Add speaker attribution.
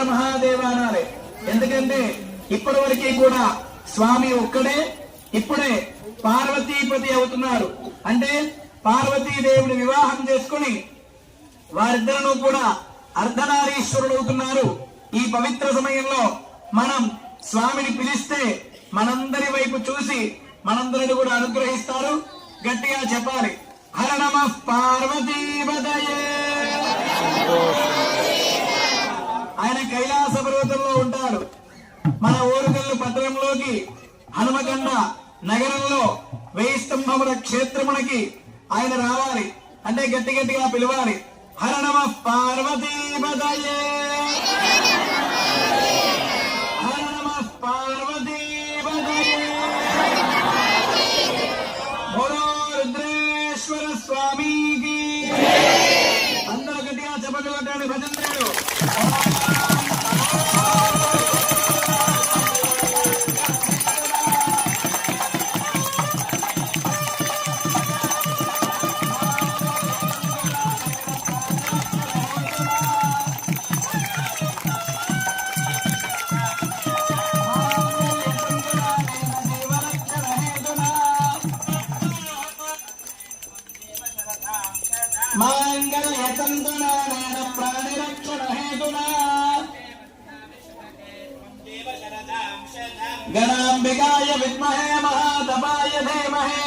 Speaker 1: హర మహాదేవ అనాలి ఎందుకంటే ఇప్పటి వరకు కూడా స్వామి ఒక్కడే ఇప్పుడే పార్వతీపతి అవుతున్నారు. అంటే పార్వతీదేవుని వివాహం చేసుకుని వారిద్దరూ కూడా అర్ధనారీశ్వరుడు అవుతున్నారు. ఈ పవిత్ర సమయంలో మనం స్వామిని పిలిస్తే మనందరి వైపు చూసి మనందరిని కూడా అనుగ్రహిస్తారు. గట్టిగా చెప్పాలి. హర నమ పార్వతీపదయే పర్వతంలో మన ఊరుగల్లు పట్టణంలోకి హనుమకొండ నగరంలో వెయ్యి స్తంభముల క్షేత్రమునకి ఆయన రావాలి. అంటే గట్టి గట్టిగా పిలవాలి. హరణమ పార్వతీపదయే माङ्गल्यचन्दनानाद हेतु गणाम्बिकाय विद्महे
Speaker 2: महातपाय
Speaker 1: धीमहे।